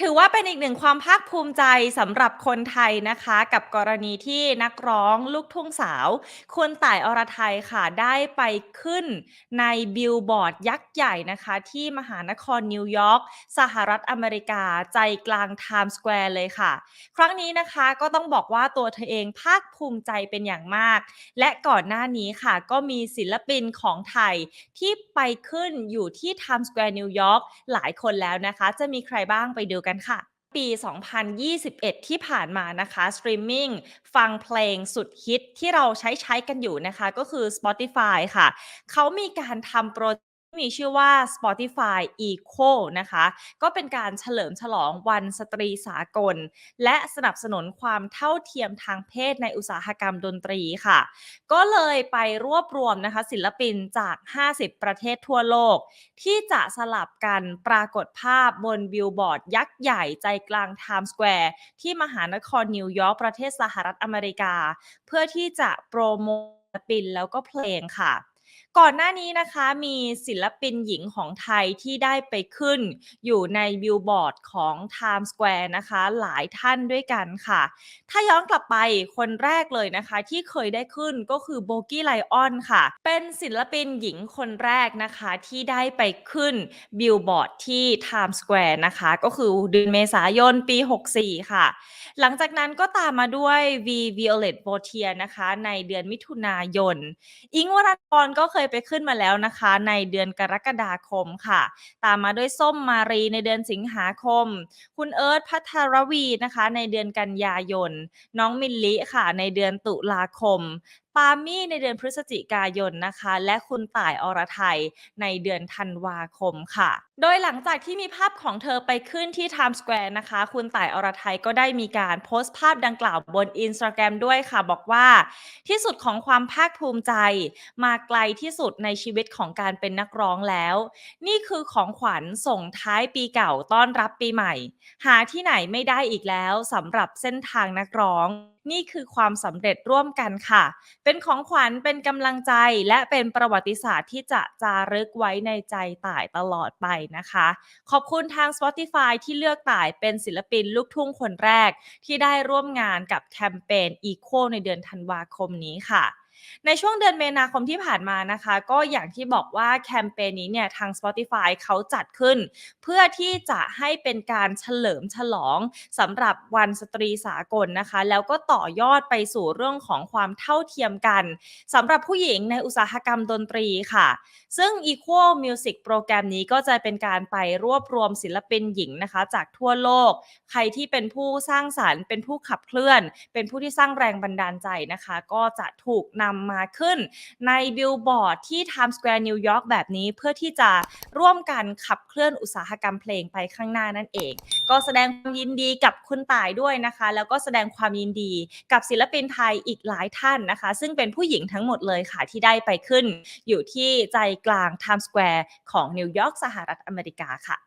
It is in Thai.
ถือว่าเป็นอีกหนึ่งความภาคภูมิใจสำหรับคนไทยนะคะ กับกรณีที่นักร้องลูกทุ่งสาว คุณต่ายอรไทยค่ะได้ไปขึ้นในบิลบอร์ดยักษ์ใหญ่นะคะ ที่มหานครนิวยอร์กสหรัฐอเมริกาใจกลางไทม์สแควร์เลยค่ะ ครั้งนี้นะคะก็ต้องบอกว่าตัวเธอเองภาคภูมิใจเป็นอย่างมาก และก่อนหน้านี้ค่ะ ก็มีศิลปินของไทยที่ไปขึ้นอยู่ที่ไทม์สแควร์นิวยอร์กหลายคนแล้วนะคะ จะมีใครบ้างไปดูกันค่ะ ปี 2021 ที่ผ่านมานะคะสตรีมมิ่งฟังเพลงสุดฮิตที่เราใช้ใช้กันอยู่นะคะ ก็คือ Spotify ค่ะ เขามีการทำโปร มีชื่อว่า Spotify Eco นะคะ ก็เป็นการเฉลิมฉลองวันสตรีสากล และสนับสนุนความเท่าเทียมทางเพศในอุตสาหกรรมดนตรีค่ะ ก็เลยไปรวบรวมนะคะ ศิลปินจาก 50 ประเทศทั่วโลก ที่จะสลับกันปรากฏภาพบนบิลบอร์ดยักษ์ใหญ่ใจกลางไทม์สแควร์ที่มหานครนิวยอร์กประเทศสหรัฐอเมริกา เพื่อที่จะโปรโมทศิลปินแล้วก็เพลงค่ะ ก่อนหน้านี้นะคะมีศิลปินหญิงของไทยที่ได้ไปขึ้น อยู่ในบิลบอร์ดของ Times Square นะคะหลายท่านด้วยกันค่ะ ถ้าย้อนกลับไปคนแรกเลยนะคะที่เคยได้ขึ้นก็คือโบกี้ไลออนค่ะ เป็นศิลปินหญิงคนแรกนะคะที่ได้ไปขึ้นบิลบอร์ดที่ Times Square นะคะก็คือเดือนเมษายนปี 64 ค่ะ หลังจากนั้นก็ตามมาด้วย V Violet v o t i e r นะคะในเดือนมิถุนายน อิงวรันทรก็็เคยไปขึ้นมาแล้วนะคะ ในเดือนกรกฎาคมค่ะ ตามมาด้วยส้มมารีในเดือนสิงหาคม คุณเอิร์ธพัทรวีนะคะ ในเดือนกันยายน น้องมิลลิค่ะ ในเดือนตุลาคม ปามี่ในเดือนพฤศจิกายนนะคะ และคุณต่ายอรไทยในเดือนธันวาคมค่ะ โดยหลังจากที่มีภาพของเธอไปขึ้นที่ Times Square นะคะ คุณต่ายอรไทยก็ได้มีการโพสต์ภาพดังกล่าวบน Instagram ด้วยค่ะ บอกว่าที่สุดของความภาคภูมิใจ มาไกลที่สุดในชีวิตของการเป็นนักร้องแล้ว นี่คือของขวัญส่งท้ายปีเก่าต้อนรับปีใหม่ หาที่ไหนไม่ได้อีกแล้วสำหรับเส้นทางนักร้อง นี่คือความสำเร็จร่วมกันค่ะ เป็นของขวัญเป็นกำลังใจและเป็นประวัติศาสตร์ที่จะจารึกไว้ในใจต่ายตลอดไปนะคะ ขอบคุณทาง Spotify ที่เลือกต่ายเป็นศิลปินลูกทุ่งคนแรก ที่ได้ร่วมงานกับแคมเปญ Eco ในเดือนธันวาคมนี้ค่ะ ในช่วงเดือนเมนาคมที่ผ่านมานะคะ ก็อย่างที่บอกว่าแคมเปญนี้เนี่ยทาง Spotify เขาจัดขึ้น เพื่อที่จะให้เป็นการเฉลิมฉลองสำหรับวันสตรีสากลนะคะ แล้วก็ต่อยอดไปสู่เรื่องของความเท่าเทียมกันสำหรับผู้หญิงในอุตสาหกรรมดนตรีค่ะ ซึ่ง Equal Music โปรแกรมนี้ก็จะเป็นการไปรวบรวมศิลปินหญิงนะคะ จากทั่วโลก ใครที่เป็นผู้สร้างสารรค์ เป็นผู้ขับเคลื่อน เป็นผู้ที่สร้างแรงบันดาลใจนะคะ ก็จะถูกนำมาขึ้นในบิลบอร์ดที่ Times Square นิวยอร์กแบบนี้เพื่อที่จะร่วมกันขับเคลื่อนอุตสาหกรรมเพลงไปข้างหน้านั่นเอง ก็แสดงความยินดีกับคุณต่ายด้วยนะคะ แล้วก็แสดงความยินดีกับศิลปินไทยอีกหลายท่านนะคะ ซึ่งเป็นผู้หญิงทั้งหมดเลยค่ะที่ได้ไปขึ้น อยู่ที่ใจกลาง Times Square ของนิวยอร์กสหรัฐอเมริกาค่ะ